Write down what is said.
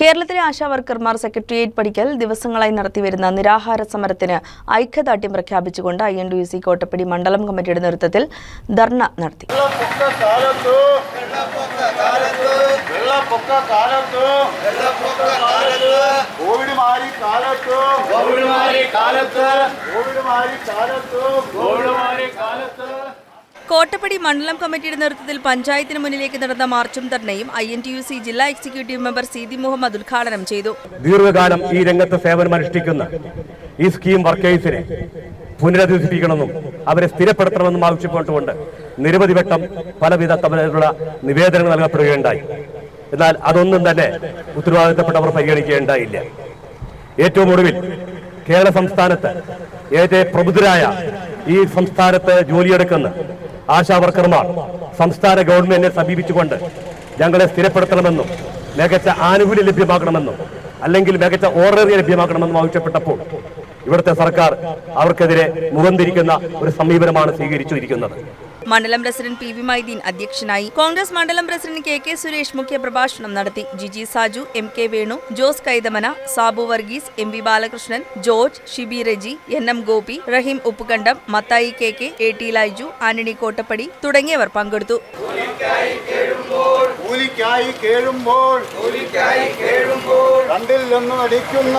കേരളത്തിലെ ആശാവർക്കർമാർ സെക്രട്ടേറിയറ്റ് പഠിക്കൽ ദിവസങ്ങളായി നടത്തിവരുന്ന നിരാഹാര സമരത്തിന് ഐക്യദാർഢ്യം പ്രഖ്യാപിച്ചുകൊണ്ട് I N D U C Kottappady മണ്ഡലം കമ്മിറ്റിയുടെ നേതൃത്വത്തിൽ ധർണ നടത്തി. മാറി കാലത്ത്. കോവിഡ് മാറി കാലത്ത്. കോവിഡ് മാറി കാലത്ത്. കോവിഡ് മാറി കാലത്ത്. കോട്ടപ്പടി മണ്ഡലം കമ്മിറ്റിയുടെ നേതൃത്വത്തിൽ പഞ്ചായത്തിന് മുന്നിലേക്ക് നടന്ന മാർച്ചും ധർണയും I N T U C ജില്ലാ എക്സിക്യൂട്ടീവ് മെമ്പർ സീതി മുഹമ്മദ് ഉദ്ഘാടനം ചെയ്തു. ദീർഘകാലം ഈ രംഗത്ത് സേവനമനുഷ്ഠിക്കുന്ന ഈ സ്കീം വർക്കേഴ്സിനെ പുനരധിവസിപ്പിക്കണമെന്നും അവരെ സ്ഥിരപ്പെടുത്തണമെന്നും ആവശ്യപ്പെട്ടുകൊണ്ട് നിരവധി വട്ടം പലവിധ തമ്മിലുള്ള നിവേദനങ്ങൾ നൽകപ്പെടുകയുണ്ടായി. എന്നാൽ അതൊന്നും തന്നെ ഉത്തരവാദിത്തപ്പെട്ടവർ പരിഗണിക്കുകയുണ്ടായില്ല. ഏറ്റവും ഒടുവിൽ കേരള സംസ്ഥാനത്ത് ഏറ്റവും പ്രബുദ്ധരായ ഈ സംസ്ഥാനത്ത് ജോലിയെടുക്കുന്ന ആശാ വർക്കർമാർ സംസ്ഥാന ഗവൺമെന്റിനെ സമീപിച്ചുകൊണ്ട് ഞങ്ങളെ സ്ഥിരപ്പെടുത്തണമെന്നും മികച്ച ആനുകൂല്യം ലഭ്യമാക്കണമെന്നും അല്ലെങ്കിൽ മികച്ച ഓർഡർ ലഭ്യമാക്കണമെന്നും ആവശ്യപ്പെട്ടപ്പോൾ ഇവിടുത്തെ സർക്കാർ അവർക്കെതിരെ മുഖം തിരിക്കുന്ന ഒരു സമീപനമാണ് സ്വീകരിച്ചിരിക്കുന്നത് മണ്ഡലം പ്രസിഡന്റ് പി വി മൈദീൻ അധ്യക്ഷനായി. കോൺഗ്രസ് മണ്ഡലം പ്രസിഡന്റ് കെ കെ സുരേഷ് മുഖ്യപ്രഭാഷണം നടത്തി. Giji Saju M K Venu Jose Kaithamana Sabu Varghese M V Balakrishnan George Shibi Reji N M Gopi Rahim Uppukandam Mathai K K A T Laiju Antony Kottappadi തുടങ്ങിയവർ പങ്കെടുത്തു. കൂലിക്കായി കേഴുമ്പോൾ കൂലിക്കായി കേഴുമ്പോൾ കണ്ടിൽ നടിക്കുന്ന